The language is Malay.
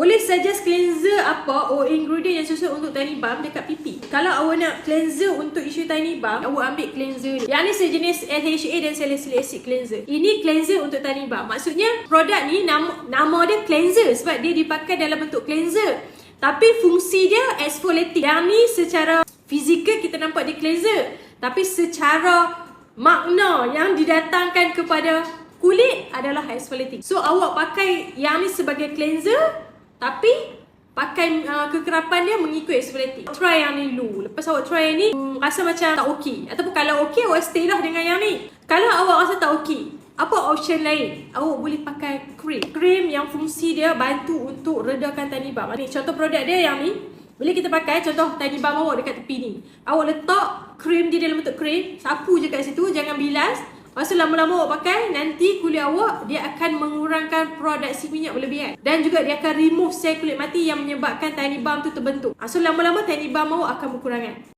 Boleh suggest cleanser apa or ingredient yang sesuai untuk tiny balm dekat pipi. Kalau awak nak cleanser untuk isu tiny balm, awak ambil cleanser ni. Yang ni sejenis LHA dan salicylic acid cleanser. Ini cleanser untuk tiny balm. Maksudnya produk ni nama, nama dia cleanser sebab dia dipakai dalam bentuk cleanser. Tapi fungsi dia exfoliating. Yang ni secara fizikal kita nampak dia cleanser. Tapi secara makna yang didatangkan kepada kulit adalah exfoliating. So awak pakai yang ni sebagai cleanser tapi pakai uh, kekerapan dia mengikut exfoliating. Try yang ni dulu. Lepas awak try yang ni hmm, rasa macam tak okey ataupun kalau okey awak stay lah dengan yang ni. Kalau awak rasa tak okey, apa option lain? Awak boleh pakai krim. Krim yang fungsi dia bantu untuk redakan tiny balm. Ni contoh produk dia yang ni. Boleh kita pakai contoh tiny balm awak dekat tepi ni. Awak letak krim dia dalam bentuk krim, sapu je kat situ, jangan bilas. Tu lama-lama awak pakai, nanti kulit awak dia akan mengurangkan produksi minyak berlebihan. Dan juga dia akan remove sel kulit mati yang menyebabkan tiny balm tu terbentuk. Ha, so lama-lama tiny balm awak akan berkurangan.